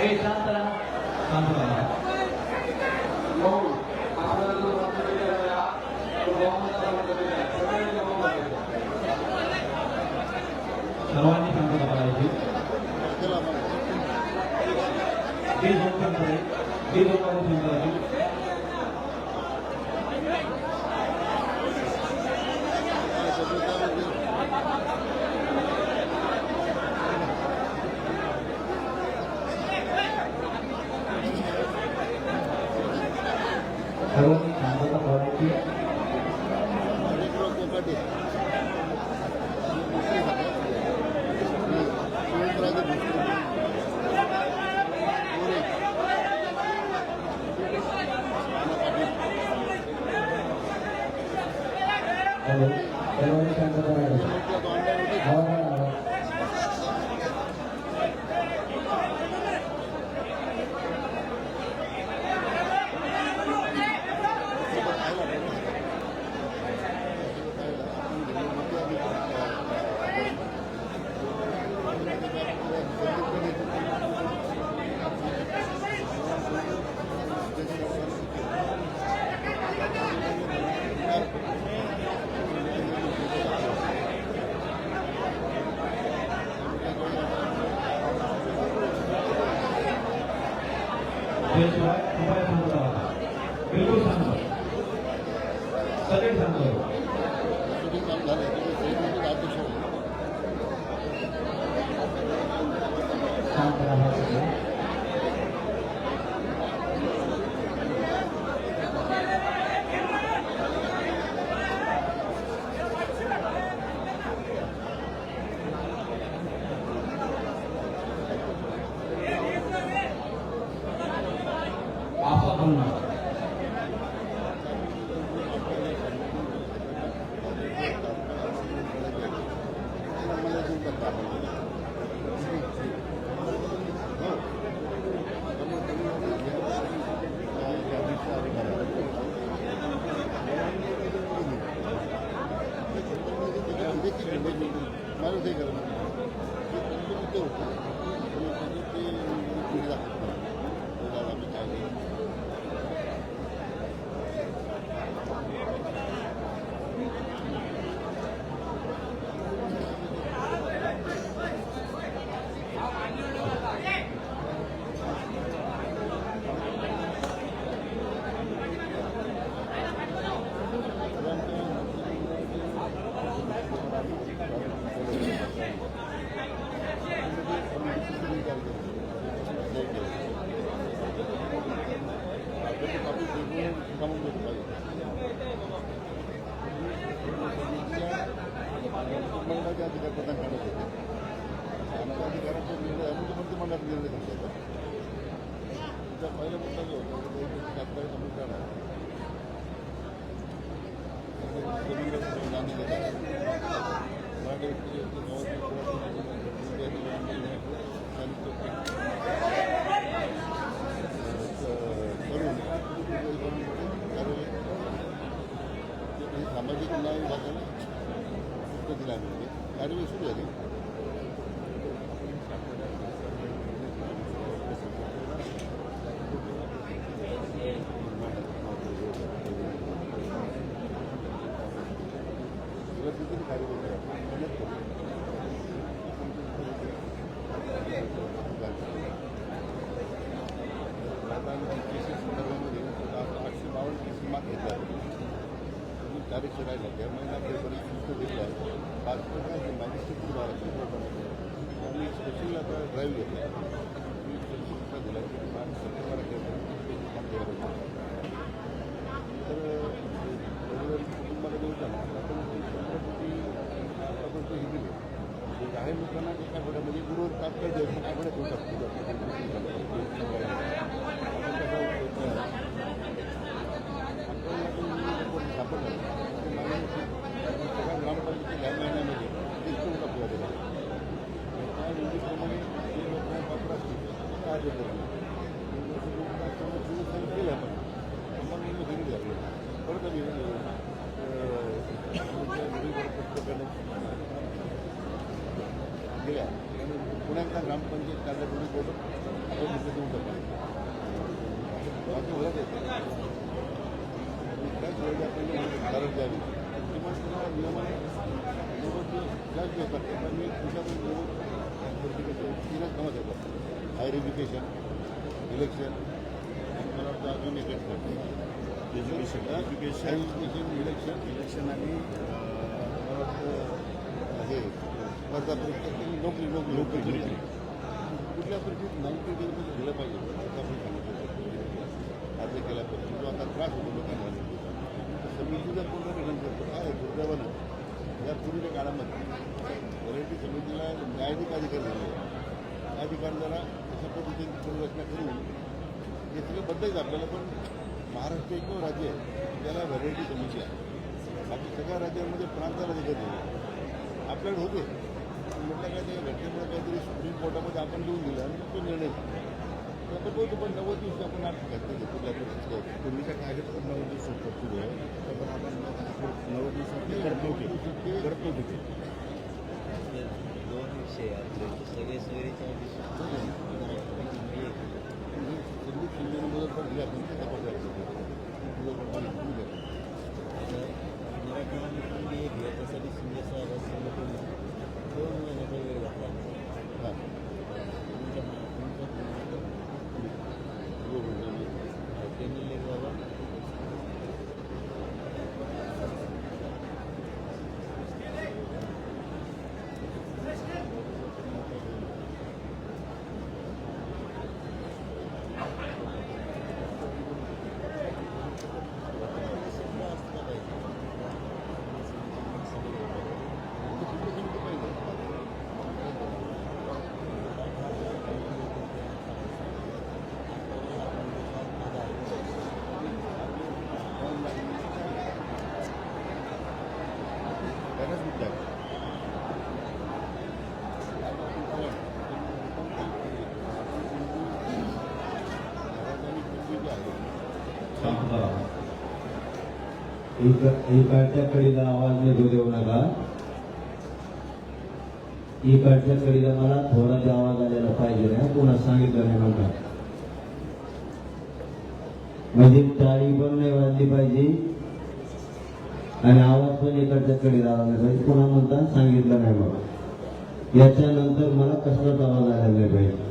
ஏய் சாத்தடா சாப்பிடுவா আপনার सामाजिक न्याय वातावरण तो दिलाने के कार्य में शुरू करें Higher education election आणि मला वाटतं अजून एक education education education election election आणि मला वाटतं हे स्पर्धा परीक्षा आणि नोकरी नोकरी नोकरी कुठल्या परिस्थितीत नाईन्टी दिलं पाहिजे आपण सांगितलं अर्ज केला पाहिजे जो आता त्रास होतो लोकांना समितीचा पूर्ण निधन करतो काय दुर्दैवानं या पूर्वीच्या काळामध्ये व्हरायटी समितीला न्यायाधिक अधिकार त्या अधिकार जरा अशा पद्धतीने पुनर्रचना करून हे सगळं बदलायचं आपल्याला पण महाराष्ट्र एकमेव राज्य आहे त्याला व्हरायटी समिती आहे बाकी सगळ्या राज्यांमध्ये प्रांताला अधिकार दिले आपल्याकडे होते म्हटलं काय ते घटनेमुळे काहीतरी सुप्रीम कोर्टामध्ये आपण देऊन दिलं आणि तो निर्णय झाला. तर आपण बोलतो पण नव्वद दिवशी आपण आठ घातले घेतो कुठल्या पूर्वीच्या कायद्यात पण नव्वद दिवस होतं सुरू आहे तर आपण नव्वद दिवसात ते करत नव्हते करत नव्हते दोन विषय आपले सगळे सगळेच्या संदीप शिंदेने मदत पण दिली आपण त्याचा पण करायचं होतं. मुलं पण पाणी पिऊन गेलं. मराठवाड्यामध्ये पण बी एक याच्यासाठी शिंदे साहेब असं दोन महिन्याचा वेळ घातला हां. तुमच्या तुमच्या हो, हो, हो. त्यांनी लेख बाबा शिंदे समिती पाहिजे. त्यालाच मुद्दा आहे. महाराजांनी पृथ्वी जी आहे थांबा. इक- इकडच्या कडीला आवाज निघू देऊ नका इकडच्या कडीला मला थोडाच आवाज आलेला पाहिजे ना पुन्हा सांगितलं नाही नका म्हणजे टाळी पण नाही वाजली पाहिजे. आणि आवाज पण इकडच्या कडीला आला नाही पाहिजे. पुन्हा म्हणता? सांगितलं नाही बाबा. याच्यानंतर मला कसलाच आवाज आला नाही पाहिजे.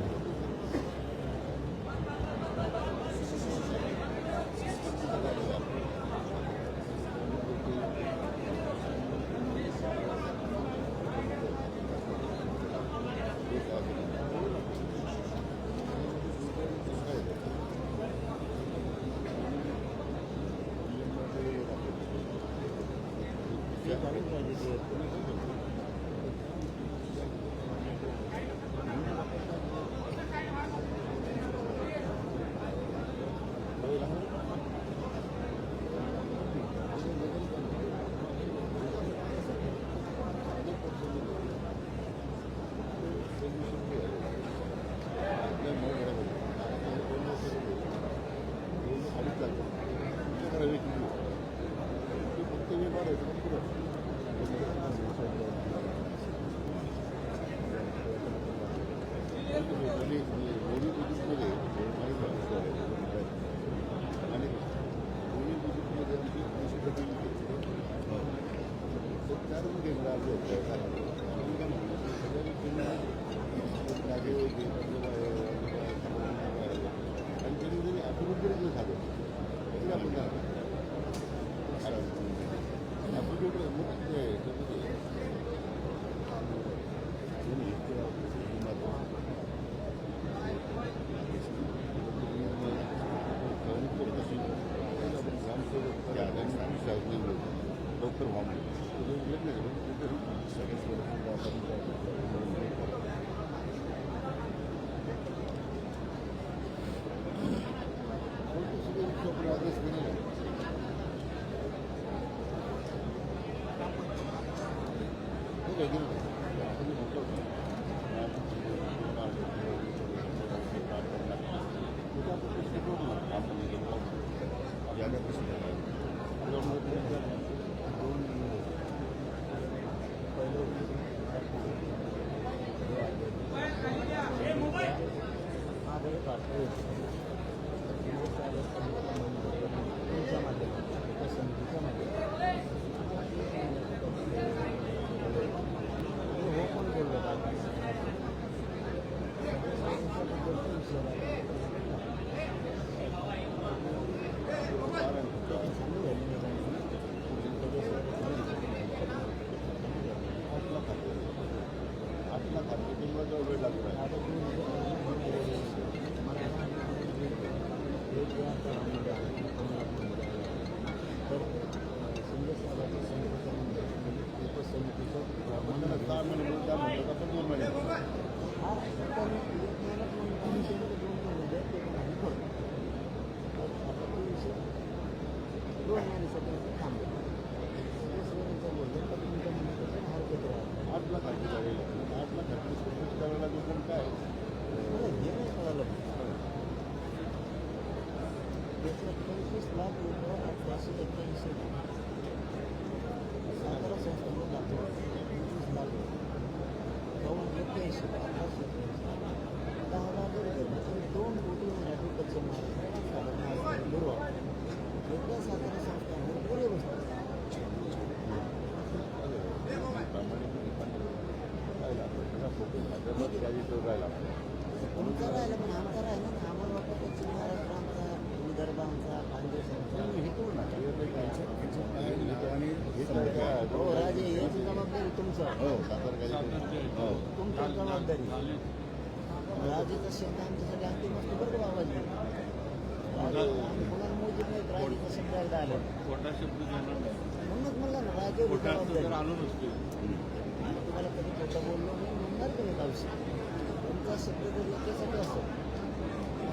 हा तुमच्या माध्यमातून त्या समितीच्या माध्यमातून हो पण बोललो आठला खाते आठला खाते तुम्हाला जवळ वेळ लागला आहे म्हणून सहा महिने म्हणून त्या आपण दोन महिने थांबलं आठला खाते वेळेला आठला खाते त्या वेळेला जो कोण काय मला हे नाही कळालं त्याच्यात पंचवीस लाख रुपये अठराशे एक्क्याऐंशी सातारा संस्थांना दाखवा पंचवीस एक्क्याऐंशी दहा लाख रुपये दोन कोटी मराठी कच्चे साधारण बरोबर एका सातारा संस्थांवर पुरे बसतात प्रामाणिकपणे राहिला राहिला पण आमचा राहिला ना आम्हाला वाटतं पश्चिम महाराष्ट्र आमचा विदर्भ आमचा खानदेश आमचा हे राजे याची जबाबदारी तुमचं. हो हो. तुमची जबाबदारी. राजेचा शब्द आमच्यासाठी अंतिम असतो बरं का बाबाजी? कोणाला नाहीत राजेचा शब्द एकदा आला. म्हणूनच म्हणलं ना राजे जबाबदारी. तुम्हाला कधी खोटं बोललो नाही म्हणणार नाही आयुष्य तुमचा शब्द जर याच्यासाठी असतो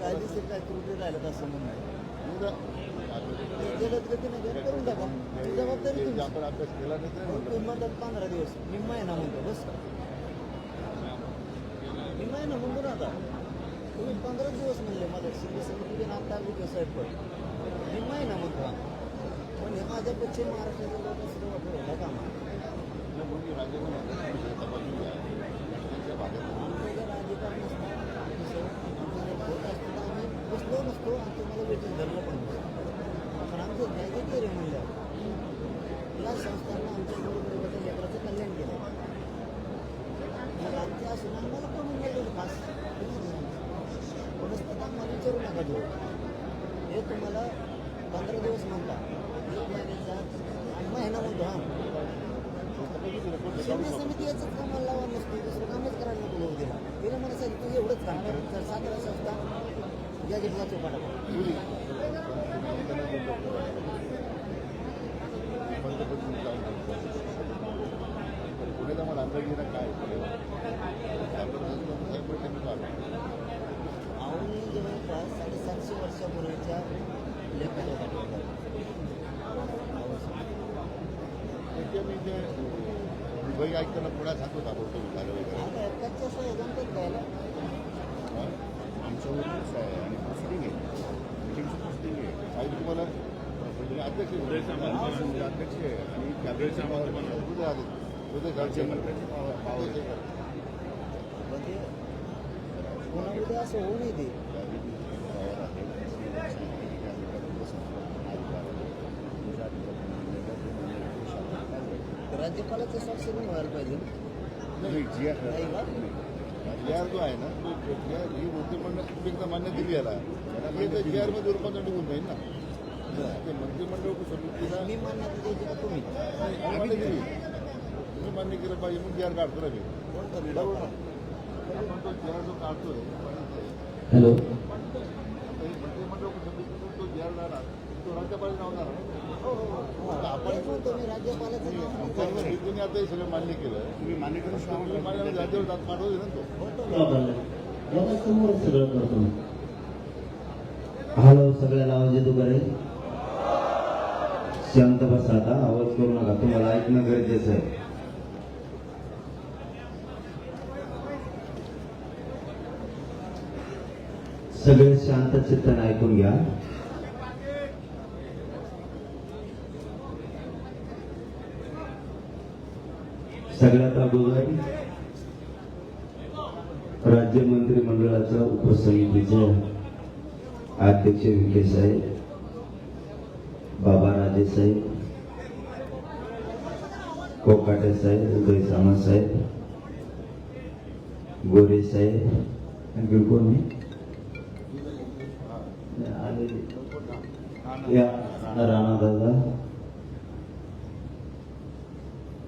कायदेशीर काय त्रुटी राहिलं असं म्हणणं आहे? करून टाका. जबाबदारी अभ्यास केला तुम्ही म्हणतात पंधरा दिवस. मी महिना म्हणतो बस. मी महिना म्हणतो ना आता. तुम्ही पंधरा दिवस म्हणले माझ्या शिंदे आता साहेब पण. मी महिना म्हणतो पण हे माझ्या पश्चिम महाराष्ट्राच्या लोक सुद्धा वाटलं काम मुलगी राजकीय तपासून घ्या त्यांच्या भागात आमच्या जर अधिकार नसता आमचं आमचं जर होत असतं तर आम्ही बसलो नसतो आणि तुम्हाला वेटिंग धरलं पण नसतं पण आमचं राजकीय म्हणलं या संस्थांना आमच्या गोरगरिबाच्या लेकराचं कल्याण केलं मग आमच्या असून आम्हाला कोण मिळालं खास कोणच आम्हाला विचारू नका देऊ हे तुम्हाला पंधरा दिवस म्हणता एक महिन्याचा आणि महिना म्हणतो हा शिंदे समिती याचंच कामाला लावा नसतो दुसरं कामच करायला नको लोक दिला. तिला मला सांगितलं एवढंच काम कर तर सातारा संस्था पुण्याला मला अंदाज घेणं काय आवनी जवळपास साडेसातशे वर्षापूर्वीच्या त्याच्या मी ते मुंबई ऐकताना पुण्यात सांगतो का? बोलतो झालं वगैरे आता असं जमतात द्यायला? आमच्यावरच आहे आणि प्रोसिडिंग आहे. मिटिंगची प्रोसिडिंग आहे. आणि तुम्हाला म्हणजे अध्यक्ष हा, अध्यक्ष आहे आणि उदय कॅबिनेटचे पावर आले. उदय सामंत. राज्यमंत्र्यांची पावर पावर. म्हणजे असं होऊ नये ते राज्यपालाचं व्हायला पाहिजे नाही, जी आहे- नाही आर जो आहे ना तो ही मंत्रिमंडळ एकदा मान्य दिली याला. हे तर जी आरमध्ये रूपांतर निघून जाईल ना. ते मंत्रिमंडळ समितीला मी का तुम्ही? मान्य केली. तुम्ही मान्य केलं पाहिजे मग जी आर काढतो ना मी. बरोबर? आपण तो जी आर जो काढतोय हॅलो. मंत्रिमंडळ समितीतून तो जी आर जाणार राज्यपाल नाव. हो हो हो. राज्यपालाचं. समितीने आता हे सगळं मान्य केलं तुम्ही मान्य तुम्ही जात पाठवले ना तो. सगळं करतो हॅलो सगळ्याला आवाज येतो का रे शांत बसा आता. आवाज करू नका. तुम्हाला ऐकणं गरजेचं आहे. सगळे शांत चित्ताने ऐकून घ्या. सगळ्यात अगोदर राज्य मंत्रिमंडळाच्या उपसमितीचे अध्यक्ष विखे साहेब बाबा राजे साहेब कोकाटे साहेब उदय सामंत साहेब गोरे साहेब आणखी कोण या राणा दादा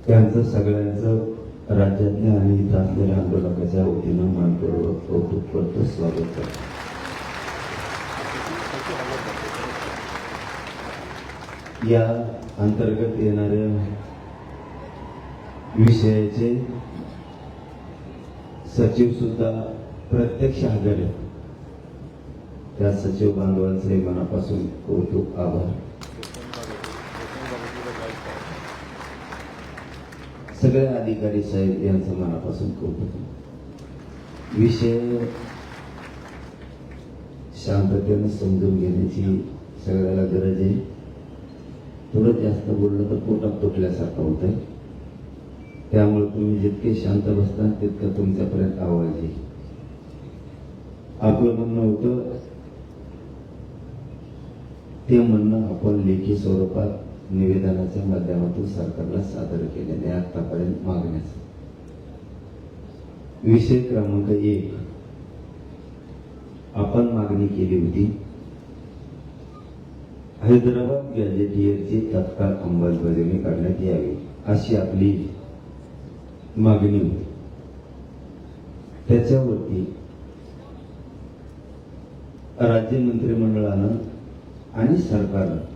त्यांचं सगळ्यांचं राज्यातल्या आणि इथं असलेल्या आंदोलकाच्या वतीनं मानपूर्वक कौतुक करतो स्वागत करतो. या अंतर्गत येणाऱ्या विषयाचे सचिव सुद्धा प्रत्यक्ष हजर आहेत. त्या सचिव बांधवांचे मनापासून कौतुक आभार. सगळे अधिकारी साहेब यांचं मनापासून कौतुक विषय शांततेने समजून घेण्याची सगळ्याला गरज आहे. थोडं जास्त बोललं तर पोटात तुटल्यासारखं होतं त्यामुळे तुम्ही जितके शांत बसता तितकं तुमच्यापर्यंत आवाज येईल. आपलं म्हणणं होतं ते म्हणणं आपण लेखी स्वरूपात निवेदनाच्या माध्यमातून सरकारला सादर केलेले आतापर्यंत मागण्याचे. विषय क्रमांक एक. आपण मागणी केली होती. हैदराबाद गॅजेटियरची तत्काळ अंमलबजावणी करण्यात यावी अशी आपली मागणी होती. त्याच्यावरती राज्य मंत्रिमंडळानं आणि सरकारनं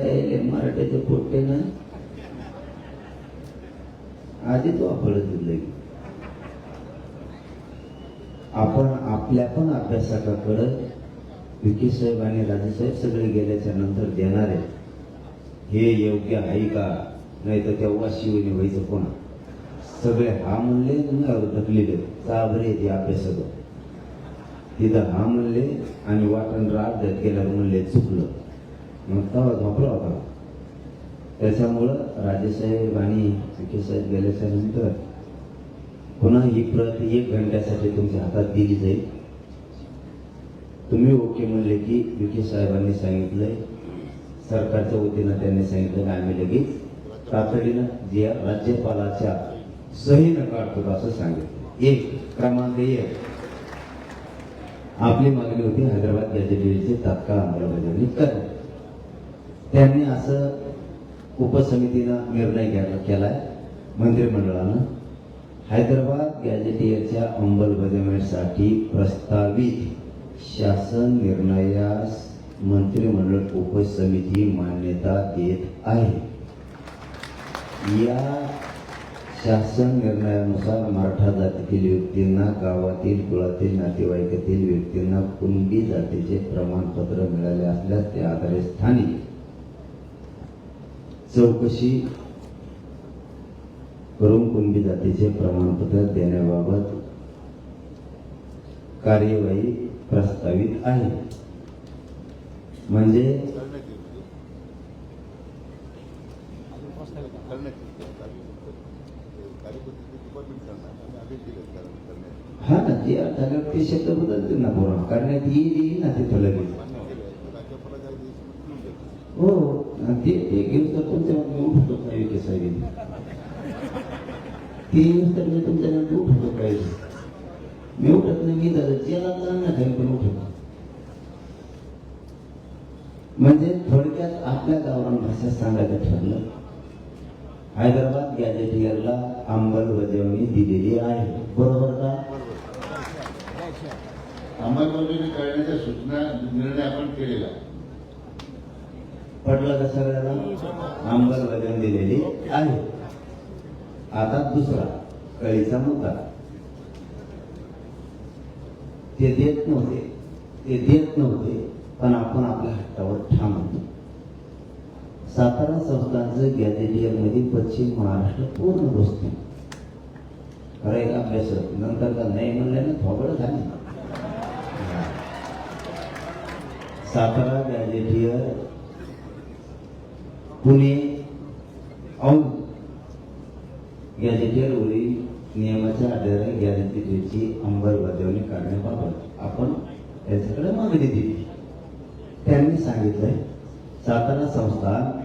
ए, मराठीचे पोट्टे ना. आधी तो आपण दिलं. आपण आपल्या पण अभ्यासकाकडे विकी साहेब आणि राजेसाहेब सगळे गेल्याच्यानंतर देणार आहे हे योग्य आहे का? नाही तर तेव्हा शिवने व्हायचं कोणा? सगळे हा म्हणले ढकलेले. चाबरे ते अभ्यासक तिथं हा म्हणले आणि वाटण रात गेल्यावर म्हणले चुकलं. मग झोपला होता त्याच्यामुळं राजेसाहेब आणि विखे साहेब गेल्याच्यानंतर पुन्हा ही प्रत एक घंट्यासाठी तुमच्या हातात दिली जाईल. तुम्ही ओके म्हणले की विखे साहेबांनी सांगितलंय सरकारच्या वतीनं त्यांनी सांगितलं की आम्ही लगेच तातडीनं जे राज्यपालाच्या सहीनं काढतो असं सांगितलं. एक क्रमांक एक. आपली मागणी होती हैदराबाद गॅजेटियरची तात्काळ अंमलबजावणी करणे त्यांनी असं उपसमितीनं निर्णय घ्यायला आहे मंत्रिमंडळानं हैदराबाद गॅजेटियरच्या अंमलबजावणीसाठी प्रस्तावित शासन निर्णयास मंत्रिमंडळ उपसमिती मान्यता देत आहे. या शासन निर्णयानुसार मराठा जातीतील व्यक्तींना गावातील कुळातील नातेवाईकातील व्यक्तींना कुणबी जातीचे प्रमाणपत्र मिळाले असल्यास त्या आधारे स्थानिक चौकशी करून कुणबी जातीचे प्रमाणपत्र देण्याबाबत कार्यवाही प्रस्तावित आहे. म्हणजे हा ना जे झाल्यावर ते शब्द बदलतील ना पूर्ण करण्यात येईल ना तिथं लगेच. हो. घेऊन तर तुमच्या मागे उठतो काय विके साहेब? ते येऊन तर मी तुमच्या मागे उठतो काय मी उठत नाही मी दादा जेला जाणार नाही पण उठत म्हणजे थोडक्यात आपल्या गावरान भाषेत सांगायचं ठरलं. हैदराबाद गॅजेटियरला अंमलबजावणी दिलेली आहे. बरोबर का? अंमलबजावणी करण्याच्या सूचना निर्णय आपण केलेला पडलं का सगळ्याला? अंमलबजावणी दिलेली आहे. आता दुसरा कळीचा मुद्दा. ते देत नव्हते ते देत नव्हते पण आपण आपल्या हट्टावर ठाम होतो सातारा संस्थांचं गॅजेटियरमध्ये पश्चिम महाराष्ट्र पूर्ण बसते खरं एक अभ्यास नंतर का नाही म्हणल्यानं थोबड झाली. सातारा गॅजेटियर पुणे औंध गॅजेटियरवरील नियमाच्या आधारे गॅजेटियरची अंमलबजावणी करण्याबाबत आपण त्यांच्याकडे मागणी दिली. त्यांनी सांगितलंय सातारा संस्थान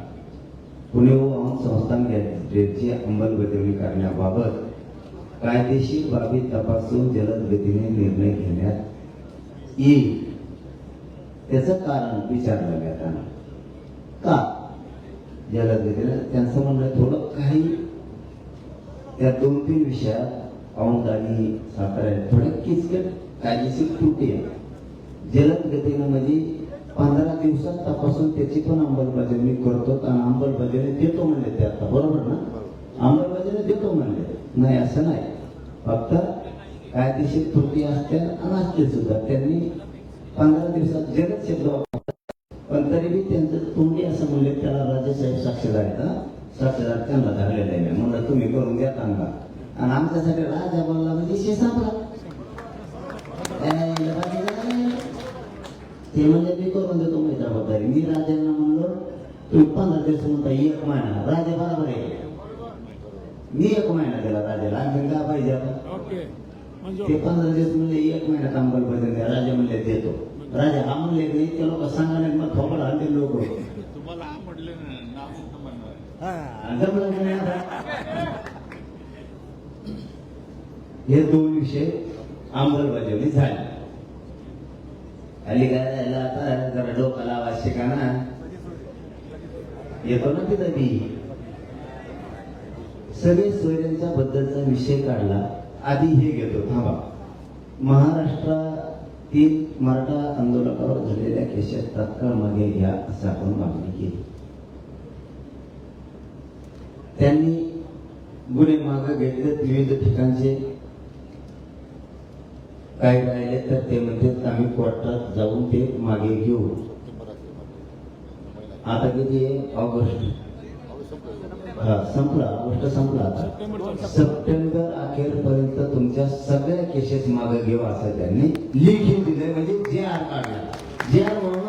पुणे व औंध संस्थान गॅजेटियरची अंमलबजावणी करण्याबाबत कायदेशीर बाबी तपासून जलद गतीने निर्णय घेण्यात येईल. त्याचं कारण विचारलं जाताना. का? जलद दिलेलं त्यांचं म्हणणं थोडं काही त्या दोन तीन विषयात औंध आणि सातारा थोडे किचकट कायदेशीर त्रुटी आहे. जलद गतीनं म्हणजे पंधरा दिवसात तपासून त्याची पण अंमलबजावणी करतो. आणि अंमलबजावणी देतो म्हणले ते आता. बरोबर ना? अंमलबजावणी देतो म्हणले. नाही असं नाही. फक्त कायदेशीर त्रुटी असत्या आणि असतील सुद्धा. त्यांनी पंधरा दिवसात जलद शब्द पण तरी बी त्यांचं तोंडी असं म्हणले त्याला राजेसाहेब साक्षीदार हा. साक्षीदार त्यांना धरलेला आहे म्हणलं तुम्ही करून द्या सांगा आणि आमच्यासाठी राजा बोलला म्हणजे शे सापला ए, बाकी काय? ते म्हणजे मी करून देतो माझी जबाबदारी. मी राजांना म्हणलो तुम्ही पंधरा दिवस म्हणता एक महिना राजा बरोबर आहे. मी एक महिना दिला राजाला आणखी काय पाहिजे आता ते पंधरा दिवस म्हणले एक महिन्यात अंमलबजावणी राजा म्हणले देतो. राजा म्हणले की ते लोक सांगा नाही मग थोबड आणले लोक. तुम्हाला हा म्हटले हा दोन विषय अंमलबजावणी झाली. हल्ली काय झालं आता? जरा डोकं लावा शिका ना. येतो ना तिथं बी सगळे सोयऱ्यांच्या बद्दलचा विषय काढला. आधी हे घेतो थांबा. महाराष्ट्रातील मराठा आंदोलनावर झालेल्या केशात तात्काळ मागे घ्या असं आपण मागणी केली. त्यांनी गुन्हे मागे घेतले विविध ठिकाणचे काय राहिले तर ते म्हणते आम्ही कोर्टात जाऊन ते मागे घेऊ. आता किती ऑगस्ट. संपला. ऑगस्ट संपला आता. सप्टेंबर अखेरपर्यंत तुमच्या सगळ्या केसेस मागे घेऊ असं त्यांनी लिखित दिले म्हणजे जे आर काढला. जे आर म्हणून?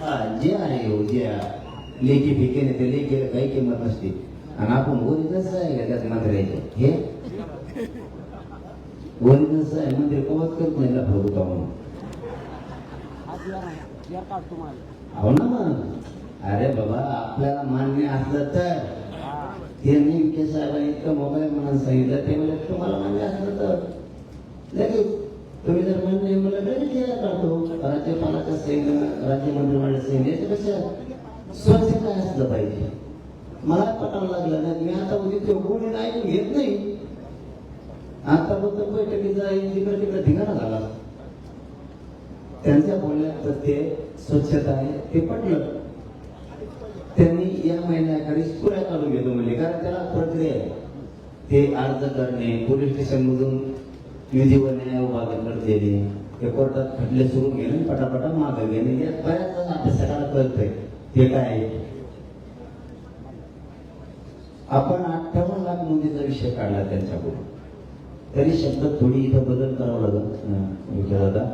हा जे आहे हो जे आर. लेखी फिके नाही ते लेखीला काही किंमत नसते. आणि आपण ओरिजिनल आहे का त्यात मंत्र्याचे हे? ओरिजिनल आहे. मंदिर कवच करत नाही लफडं होता म्हणून? हो ना मग अरे बाबा आपल्याला मान्य असलं तर. त्यांनी विखे साहेबांनी इतकं मोबाईल म्हणून सांगितलं ते म्हणजे तुम्हाला मान्य असलं तर. लगेच तुम्ही जर मान्य म्हणलं मला लगेच यायला काढतो. राज्यपालाचं सैन्य राज्य मंत्रिमंडळ सैन्य याच्यापेक्षा स्वच्छ काय असलं पाहिजे? मला पटायला लागलं नाही. मी आता उद्या कोणी ऐकून घेत नाही. आता फक्त बैठकीचा तिकडे तिकडे ठिकाणा झाला. त्यांच्या बोलण्यात ते स्वच्छता आहे ते पटलं त्यांनी या महिन्याकडे पुऱ्या काढून घेतो म्हणजे कारण त्याला प्रक्रिया आहे. ते अर्ज करणे पोलीस स्टेशनमधून विधीवर विधी न्याय विभागाकडे देणे ते कोर्टात खटले सुरू घेणे पटापटा मागे घेणे. यात बऱ्याच अभ्यासकाला कळतंय. ते काय आहे? आपण अठ्ठावन्न लाख नोंदीचा विषय काढला त्यांच्याकडून. तरी शब्द थोडी इथं बदल करावा लागेल. दादा.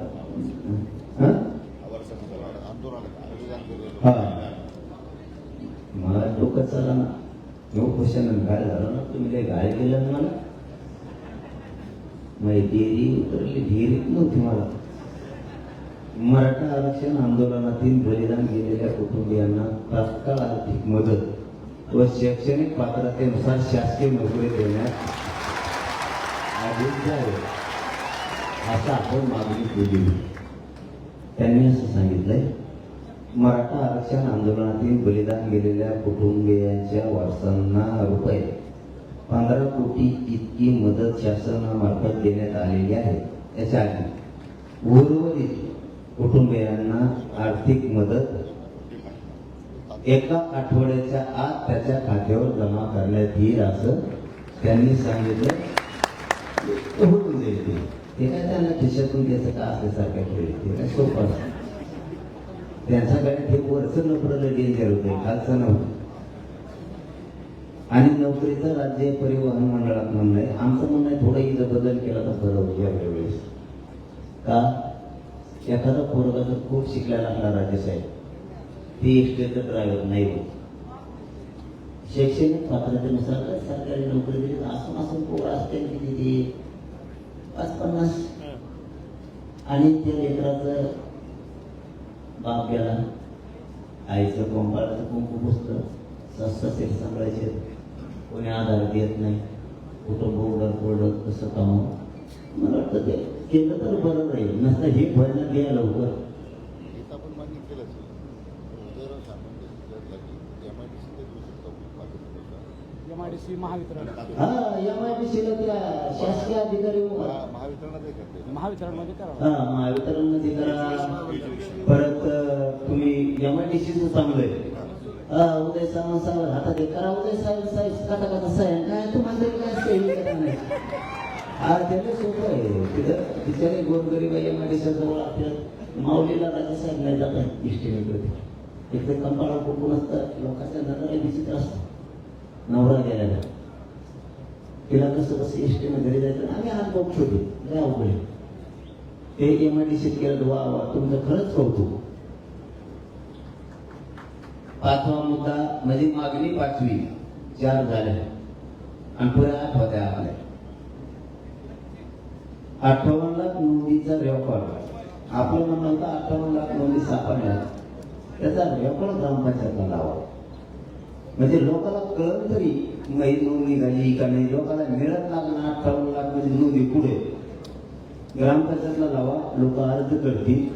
मला डोकं चाला ना तो क्वेश्चन काय झालं ना तुम्ही लय गाय केलं ना मला? माझी डेरी उतरली डेरीत नव्हती मला. मराठा आरक्षण आंदोलनातील बलिदान गेलेल्या कुटुंबियांना तात्काळ आर्थिक मदत व शैक्षणिक पात्रतेनुसार शासकीय नोकरी देण्यात आदेश द्यावे असं आपण मागणी केली. त्यांनी असं सांगितलंय मराठा आरक्षण आंदोलनातील बलिदान गेलेल्या कुटुंबियांच्या वारसांना रुपये पंधरा कोटी इतकी मदत शासनामार्फत देण्यात आलेली आहे त्याच्या आधी उर्वरित कुटुंबियांना आर्थिक मदत एका आठवड्याच्या आत त्याच्या खात्यावर जमा करण्यात येईल असं त्यांनी सांगितलं होऊन जाईल ते. काय त्यांना खिशातून द्यायचं का असल्यासारखं खेळ ते काय सोपं असतं. त्यांच्याकडे ते वरचं नोकरीला डेंजर होतं खालचं नव्हतं आणि नोकरीचं राज्य परिवहन मंडळात म्हणणं आहे आमचं म्हणणं आहे थोडं इथं बदल केला तर बरं होईल यावेळी वेळेस. का? एखादा पोरगा जर खूप शिकलेला असला राजेसाहेब ते एसटीचं ड्रायव्हर नाही होत. शैक्षणिक पात्रतेनुसार काय सरकारी नोकरी दिली असून असून पोरं असते किती ते? पाच पन्नास. आणि त्या लेकराचं बाप गेला आईचं कोंबाळाचं कुंकू पुसतं सस्त सेट सांभाळायचे. कोणी आधार देत नाही. कुठं बोर्डर बोर्डर कसं काम मला वाटतं ते केलं तर बरं राहील. नसतं हे भरणं द्या लवकर. शेतकऱ्यासाठी एम आय डी सी हा एम आय डी सीला त्या शासकीय अधिकारी महावितरणमध्ये हा महावितरणमध्ये करा. परत तुम्ही एम आय डी सीचं चांगलं आहे. हा. उदय सावंत साहेब हातात एक करा उदय साहेब साहेब कथा कथा साहेब. काय तुम्हाला तरी काय असतं हे करा नाही हा त्याला सोपं आहे. तिथं बिचारे गोरगरीब एम आय डी जवळ आपल्या माऊलीला राजासाहेब नाही जातात इष्टीमेकडे एक तर कंपाळा कुठून असतं लोकांच्या नजरा विचित्र असतात नवरा गेलेला. तिला कसं कसं एसटीनं घरी जायचं आम्ही हात बघ छोटे नाही अवघड ते एम आय डी सीत केलं वा वा तुमचं खरंच कौतुक. पाचवा मुद्दा म्हणजे मागणी पाचवी चार झाल्या आणि पुढे आठ होत्या आपल्या अठ्ठावन्न लाख नोंदीचा रेकॉर्ड आपलं म्हणणं होतं अठ्ठावन्न लाख नोंदी सापडल्या. त्याचा रेकॉर्ड ग्रामपंचायतला लावा. म्हणजे लोकांना कळलं तरी नाही नोंदणी झाली का नाही? लोकांना मिळत लागणार अठ्ठावन्न लाख म्हणजे नोंदी पुढे. ग्रामपंचायतला लावा लोक अर्ज करतील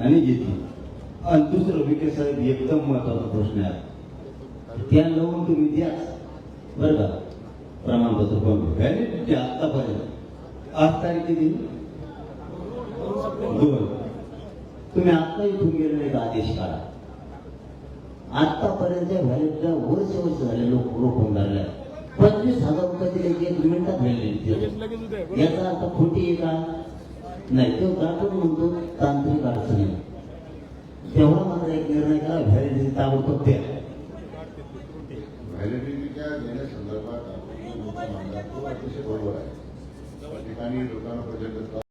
आणि घेतील. आणि दुसरं विखे साहेब एकदम महत्त्वाचा प्रश्न आहे. त्या लावून तुम्ही द्या. बरं का? प्रमाणपत्र पण व्हॅलिडिटी आतापर्यंत आज तारीख किती दोन? तुम्ही आत्ता इथून गेले नाही का आदेश काढा. आतापर्यंत व्हॅलिडीला वर्ष वर्ष झाले लोक रोखून धरल्या पंचवीस हजार रुपये दिले एक मिनिटात व्हॅलिडिटी याचा अर्थ खोटी आहे का? नाही तो गाठून म्हणतो तांत्रिक अडचणी तेवढा मात्र एक निर्णय करा व्हॅलिडिटी ताबडतोब द्या. व्हॅलिडिटीच्या देण्यासंदर्भात आपण जो मुद्दा मांडला तो अतिशय बरोबर आहे. त्या ठिकाणी लोकांना प्रचंड त्रास